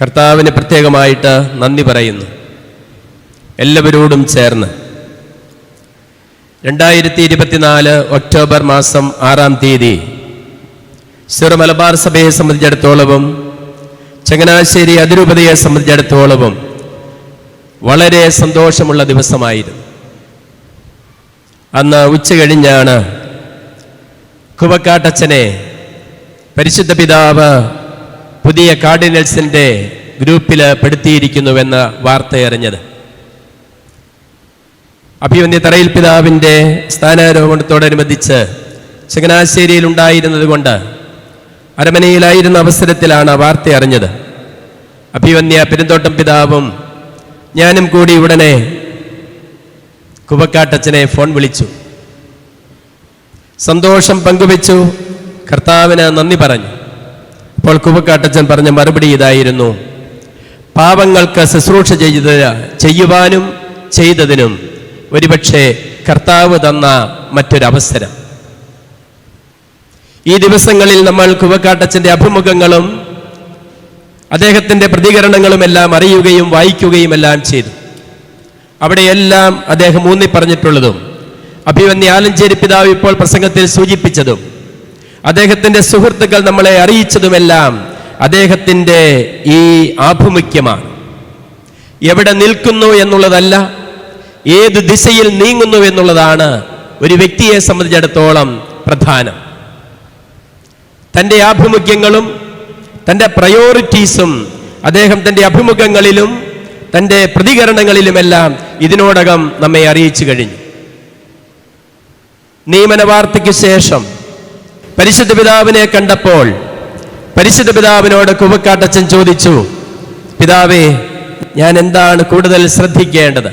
കർത്താവിന് പ്രത്യേകമായിട്ട് നന്ദി പറയുന്നു. എല്ലാവരോടും ചേർന്ന്. രണ്ടായിരത്തി ഇരുപത്തിനാല് ഒക്ടോബർ മാസം ആറാം തീയതി സിറ മലബാർ സഭയെ സംബന്ധിച്ചിടത്തോളവും ചങ്ങനാശ്ശേരി അതിരൂപതയെ സംബന്ധിച്ചിടത്തോളവും വളരെ സന്തോഷമുള്ള ദിവസമായിരുന്നു. അന്ന് ഉച്ച കഴിഞ്ഞാണ് കുവക്കാട്ടച്ഛനെ പരിശുദ്ധ പിതാവ് പുതിയ കാർഡിനൽസിന്റെ ഗ്രൂപ്പിൽ പെടുത്തിയിരിക്കുന്നുവെന്ന വാർത്തയറിഞ്ഞത്. അഭിവന്യ തറയിൽ പിതാവിന്റെ സ്ഥാനാരോഹണത്തോടനുബന്ധിച്ച് ചങ്ങനാശ്ശേരിയിൽ ഉണ്ടായിരുന്നത് കൊണ്ട് അരമനയിലായിരുന്ന അവസരത്തിലാണ് വാർത്ത അറിഞ്ഞത് അഭിവന്യ പെരുന്തോട്ടം പിതാവും ഞാനും കൂടി ഉടനെ കുവക്കാട്ടച്ചനെ ഫോൺ വിളിച്ചു. സന്തോഷം പങ്കുവെച്ചു. കർത്താവിന് നന്ദി പറഞ്ഞു. അപ്പോൾ കുവക്കാട്ടച്ചൻ പറഞ്ഞ മറുപടി ഇതായിരുന്നു. പാവങ്ങൾക്ക് ശുശ്രൂഷ ചെയ്ത ചെയ്യുവാനും ചെയ്തതിനും ഒരുപക്ഷെ കർത്താവ് തന്ന മറ്റൊരവസരം. ഈ ദിവസങ്ങളിൽ നമ്മൾ കുവക്കാട്ടച്ചന്റെ അഭിമുഖങ്ങളും അദ്ദേഹത്തിന്റെ പ്രതികരണങ്ങളും എല്ലാം അറിയുകയും വായിക്കുകയും എല്ലാം ചെയ്തു. അവിടെയെല്ലാം അദ്ദേഹം ഊന്നി പറഞ്ഞിട്ടുള്ളതും അഭിവന്യ ആലഞ്ചേരി പിതാവ് ഇപ്പോൾ പ്രസംഗത്തിൽ സൂചിപ്പിച്ചതും അദ്ദേഹത്തിന്റെ സുഹൃത്തുക്കൾ നമ്മളെ അറിയിച്ചതുമെല്ലാം അദ്ദേഹത്തിന്റെ ഈ ആഭിമുഖ്യമാണ്. എവിടെ നിൽക്കുന്നു എന്നുള്ളതല്ല ഏത് ദിശയിൽ നീങ്ങുന്നു എന്നുള്ളതാണ് ഒരു വ്യക്തിയെ സംബന്ധിച്ചിടത്തോളം പ്രധാനം. തന്റെ ആഭിമുഖ്യങ്ങളും തന്റെ പ്രയോറിറ്റീസും അദ്ദേഹം തന്റെ അഭിമുഖങ്ങളിലും തന്റെ പ്രതികരണങ്ങളിലുമെല്ലാം ഇതിനോടകം നമ്മെ അറിയിച്ചു കഴിഞ്ഞു. നിയമന വാർത്തയ്ക്ക് ശേഷം പരിശുദ്ധ പിതാവിനെ കണ്ടപ്പോൾ പരിശുദ്ധ പിതാവിനോട് കുവക്കാട്ടച്ചൻ ചോദിച്ചു പിതാവേ ഞാൻ എന്താണ് കൂടുതൽ ശ്രദ്ധിക്കേണ്ടത്?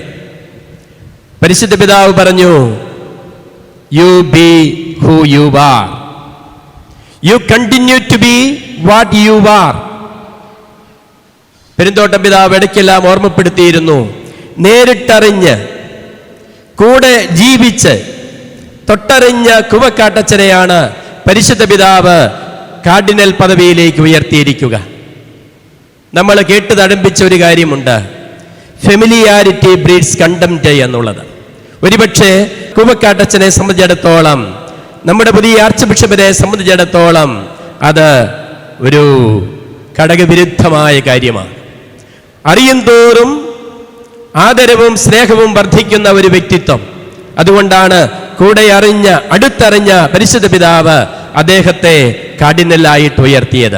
പരിശുദ്ധ പിതാവ് പറഞ്ഞു you be who you are you continue to be what you are Perumthottam പിതാവ് ഇടയ്ക്കെല്ലാം ഓർമ്മപ്പെടുത്തിയിരുന്നു. നേരിട്ടറിഞ്ഞ് കൂടെ ജീവിച്ച് തൊട്ടറിഞ്ഞ കുവക്കാട്ടച്ചനെയാണ് പരിശുദ്ധ പിതാവ് കാർഡിനൽ പദവിയിലേക്ക് ഉയർത്തിയിരിക്കുക. നമ്മൾ കേട്ട് തടമ്പിച്ച ഒരു കാര്യമുണ്ട്. ഫെമിലിയാരിറ്റി ബ്രീഡ്സ് കണ്ടംറ്റ് എന്നുള്ളത്. ഒരുപക്ഷെ കുവക്കാട്ടച്ചനെ സംബന്ധിച്ചിടത്തോളം നമ്മുടെ പുതിയ ആർച്ച് ബിഷപ്പിനെ സംബന്ധിച്ചിടത്തോളം അത് ഒരു ഘടകവിരുദ്ധമായ കാര്യമാണ്. അറിയും തോറും ആദരവും സ്നേഹവും വർദ്ധിക്കുന്ന ഒരു വ്യക്തിത്വം. അതുകൊണ്ടാണ് കൂടെ അറിഞ്ഞ അടുത്തറിഞ്ഞ പരിശുദ്ധ പിതാവ് അദ്ദേഹത്തെ കാഠിനലായിട്ട് ഉയർത്തിയത്.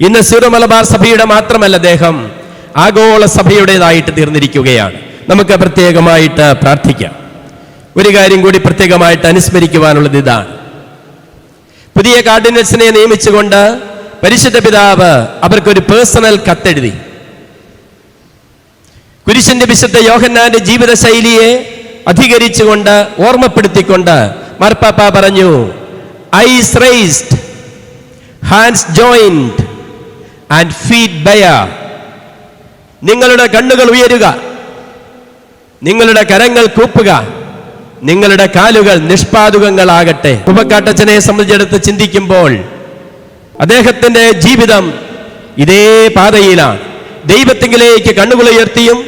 ഇന്ന് സിറോ മലബാർ സഭയുടെ മാത്രമല്ല അദ്ദേഹം ആഗോള സഭയുടേതായിട്ട് തീർന്നിരിക്കുകയാണ്. നമുക്ക് പ്രത്യേകമായിട്ട് പ്രാർത്ഥിക്കാം. ഒരു കാര്യം കൂടി പ്രത്യേകമായിട്ട് അനുസ്മരിക്കുവാനുള്ളത് ഇതാണ്. പുതിയ കാർഡിനൽസിനെ നിയമിച്ചുകൊണ്ട് പരിശുദ്ധ പിതാവ് അവർക്കൊരു പേഴ്സണൽ കത്തെഴുതി. കുരിശിന്റെ വിശുദ്ധ യോഹന്നാന്റെ ജീവിത ശൈലിയെ അധികരിച്ചുകൊണ്ട് ഓർമ്മപ്പെടുത്തിക്കൊണ്ട് മാർപ്പാപ്പ പറഞ്ഞു eyes raised hands joined and feet ബയ നിങ്ങളുടെ കണ്ണുകൾ ഉയരുക നിങ്ങളുടെ കരങ്ങൾ കൂപ്പുക നിങ്ങളുടെ കാലുകൾ നിഷ്പാതുകങ്ങളാകട്ടെ. ഉപക്കാട്ടച്ചനെ സംബന്ധിച്ചെടുത്ത് ചിന്തിക്കുമ്പോൾ അദ്ദേഹത്തിന്റെ ജീവിതം ഇതേ പാതയിലാണ്. ദൈവത്തിങ്കിലേക്ക് കണ്ണുകൾ ഉയർത്തിയും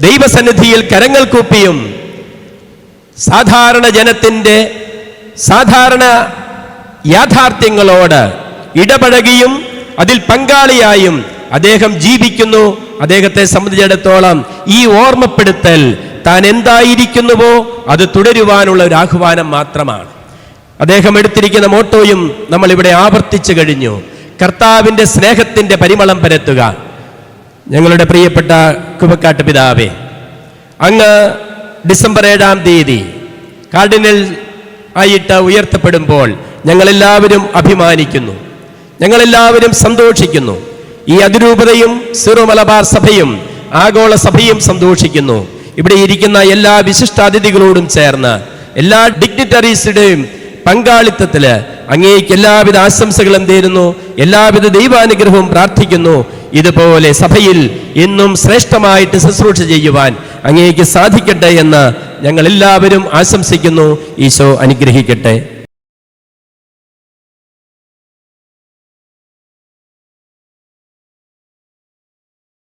ദൈവസന്നിധിയിൽ കരങ്ങൾ കൂപ്പിയും സാധാരണ ജനത്തിന്റെ സാധാരണ യാഥാർത്ഥ്യങ്ങളോട് ഇടപഴകിയും അതിൽ പങ്കാളിയായും അദ്ദേഹം ജീവിക്കുന്നു. അദ്ദേഹത്തെ സംബന്ധിച്ചിടത്തോളം ഈ ഓർമ്മപ്പെടുത്തൽ താൻ എന്തായിരിക്കുന്നുവോ അത് തുടരുവാനുള്ള ഒരു ആഹ്വാനം മാത്രമാണ്. അദ്ദേഹം എടുത്തിരിക്കുന്ന മോട്ടോയും നമ്മൾ ഇവിടെ ആവർത്തിച്ചു കഴിഞ്ഞു. കർത്താവിന്റെ സ്നേഹത്തിന്റെ പരിമളം പരത്തുക. ഞങ്ങളുടെ പ്രിയപ്പെട്ട കുബക്കാട്ട് പിതാവേ അങ്ങ് ഡിസംബർ ഏഴാം തീയതി കാർഡിനൽ ആയിട്ട് ഉയർത്തപ്പെടുമ്പോൾ ഞങ്ങളെല്ലാവരും അഭിമാനിക്കുന്നു. ഞങ്ങളെല്ലാവരും സന്തോഷിക്കുന്നു. ഈ അതിരൂപതയും സിറോ മലബാർ സഭയും ആഗോള സഭയും സന്തോഷിക്കുന്നു. ഇവിടെ ഇരിക്കുന്ന എല്ലാ വിശിഷ്ടാതിഥികളോടും ചേർന്ന് എല്ലാ ഡിഗ്നിറ്ററീസിന്റെയും പങ്കാളിത്തത്തിൽ അങ്ങേക്ക് എല്ലാവിധ ആശംസകളും നേരുന്നു. എല്ലാവിധ ദൈവാനുഗ്രഹവും പ്രാർത്ഥിക്കുന്നു. ഇതുപോലെ സഭയിൽ എന്നും ശ്രേഷ്ഠമായിട്ട് ശുശ്രൂഷ ചെയ്യുവാൻ അങ്ങേക്ക് സാധിക്കട്ടെ എന്ന് ഞങ്ങൾ എല്ലാവരും ആശംസിക്കുന്നു. ഈശോ അനുഗ്രഹിക്കട്ടെ.